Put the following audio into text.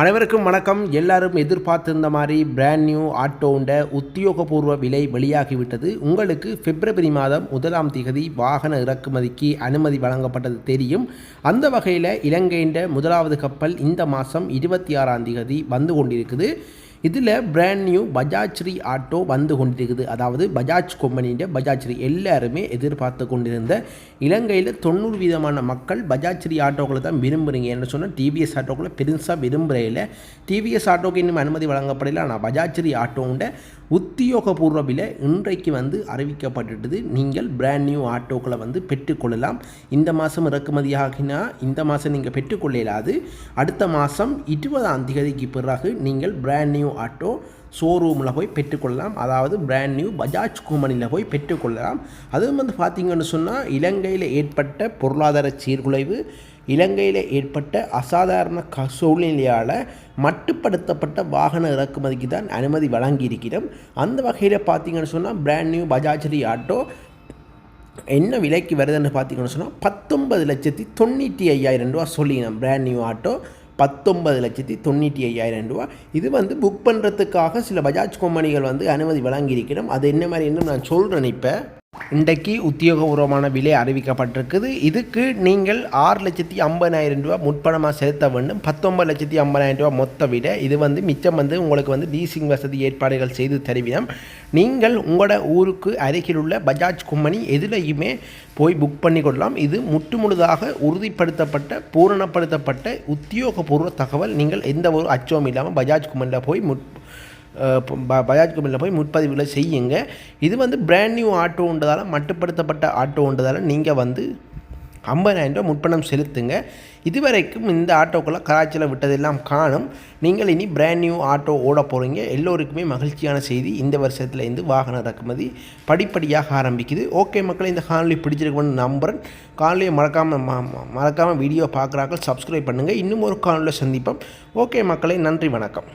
அனைவருக்கும் வணக்கம். எல்லாரும் எதிர்பார்த்திருந்த மாதிரி பிராண்ட் நியூ ஆட்டோண்ட உத்தியோகபூர்வ விலை வெளியாகிவிட்டது. உங்களுக்கு பிப்ரவரி மாதம் முதலாம் திகதி வாகன இறக்குமதிக்கு அனுமதி வழங்கப்பட்டது தெரியும். அந்த வகையில் இலங்கையின் முதலாவது கப்பல் இந்த மாதம் இருபத்தி ஆறாம் திகதி வந்து கொண்டிருக்குது. இதில் brand new Bajaj Shri auto வந்து கொண்டிருக்குது. அதாவது பஜாஜ் கம்பெனியின் பஜாஜ் ஸ்ரீ எல்லாருமே எதிர்பார்த்து கொண்டிருந்த இலங்கையில் தொண்ணூறு வீதமான மக்கள் பஜாஜ் ஸ்ரீ ஆட்டோக்களை தான் விரும்புகிறீங்க என்ன சொன்னால் டிவிஎஸ் ஆட்டோக்களை பெருசாக விரும்புகிறையில் டிவிஎஸ் ஆட்டோக்கு இன்னும் அனுமதி வழங்கப்படல. ஆனால் பஜாஜ் ஸ்ரீ ஆட்டோண்ட உத்தியோகபூர்வ விலை இன்றைக்கு வந்து அறிவிக்கப்பட்டுட்டது. நீங்கள் பிராண்ட் நியூ ஆட்டோக்களை வந்து பெற்றுக்கொள்ளலாம். இந்த மாதம் இறக்குமதியாகினா இந்த மாதம் நீங்கள் பெற்றுக்கொள்ள இயலாது அடுத்த மாதம் இருபதாம் தேதிக்கு பிறகு நீங்கள் பிராண்ட் நியூ ஆட்டோ ஷோரூமில் போய் பெற்றுக்கொள்ளலாம். அதாவது பிராண்ட் நியூ பஜாஜ் குமனியில் போய் பெற்றுக்கொள்ளலாம். அதுவும் வந்து பார்த்திங்கன்னு சொன்னால் இலங்கையில் ஏற்பட்ட பொருளாதார சீர்குலைவு இலங்கையில் ஏற்பட்ட அசாதாரண க சூழ்நிலையால் மட்டுப்படுத்தப்பட்ட வாகன இறக்குமதிக்கு தான் அனுமதி வழங்கியிருக்கிறோம். அந்த வகையில் பார்த்தீங்கன்னு சொன்னால் பிராண்ட் நியூ பஜாஜ் ஆட்டோ என்ன விலைக்கு வருதுன்னு பார்த்தீங்கன்னு சொன்னால் பத்தொன்பது லட்சத்தி தொண்ணூற்றி ஐயாயிரம் ரூபா சொல்லினோம் பிராண்ட் நியூ ஆட்டோ பத்தொன்பது லட்சத்தி தொண்ணூற்றி ஐயாயிரம் ரூபா. இது வந்து புக் பண்ணுறதுக்காக சில பஜாஜ் கம்பெனிகள் வந்து அனுமதி வழங்கியிருக்கிறோம். அது என்ன மாதிரி இன்னும் நான் சொல்கிறேன் இப்போ. இன்றைக்கு உத்தியோகபூர்வமான விலை அறிவிக்கப்பட்டிருக்குது. இதுக்கு நீங்கள் ஆறு லட்சத்தி ஐம்பதாயிரம் ரூபா முற்பணமாக செலுத்த வேண்டும். பத்தொன்பது லட்சத்தி ஐம்பதாயிரம் ரூபா மொத்த விட. இது வந்து மிச்சம் வந்து உங்களுக்கு வந்து லீசிங் வசதி ஏற்பாடுகள் செய்து தருவினம். நீங்கள் உங்களோட ஊருக்கு அருகிலுள்ள பஜாஜ் கும்பனி எதுலேயுமே போய் புக் பண்ணி கொள்ளலாம் இது முற்று முழுதாக உறுதிப்படுத்தப்பட்ட பூரணப்படுத்தப்பட்ட உத்தியோகபூர்வ தகவல். நீங்கள் எந்த ஒரு அச்சமும் இல்லாமல் பஜாஜ் கும்பனியில் போய் முட் பஜாஜ் கம்பெனியில் போய் முற்பதிவுகளை செய்யுங்க. இது வந்து பிராண்ட் நியூ ஆட்டோன்றதால் மட்டுப்படுத்தப்பட்ட ஆட்டோன்றதால் நீங்கள் வந்து ஐம்பதாயிரம் ரூபா முற்பணம் செலுத்துங்க. இதுவரைக்கும் இந்த ஆட்டோக்களை கராச்சியில் விட்டதெல்லாம் காணும். நீங்கள் இனி பிராண்ட் நியூ ஆட்டோ ஓட போகிறீங்க எல்லோருக்குமே மகிழ்ச்சியான செய்தி. இந்த வருஷத்தில் இருந்து வாகன இறக்குமதி படிப்படியாக ஆரம்பிக்குது. ஓகே மக்களை இந்த காணொலி பிடிச்சிருக்குன்னு நம்புகிறேன் காணொலியை மறக்காமல் மறக்காமல் வீடியோ பார்க்குறாக்கள் சப்ஸ்கிரைப் பண்ணுங்கள் இன்னும் ஒரு காணொலியில் சந்திப்போம். ஓகே மக்களை நன்றி வணக்கம்.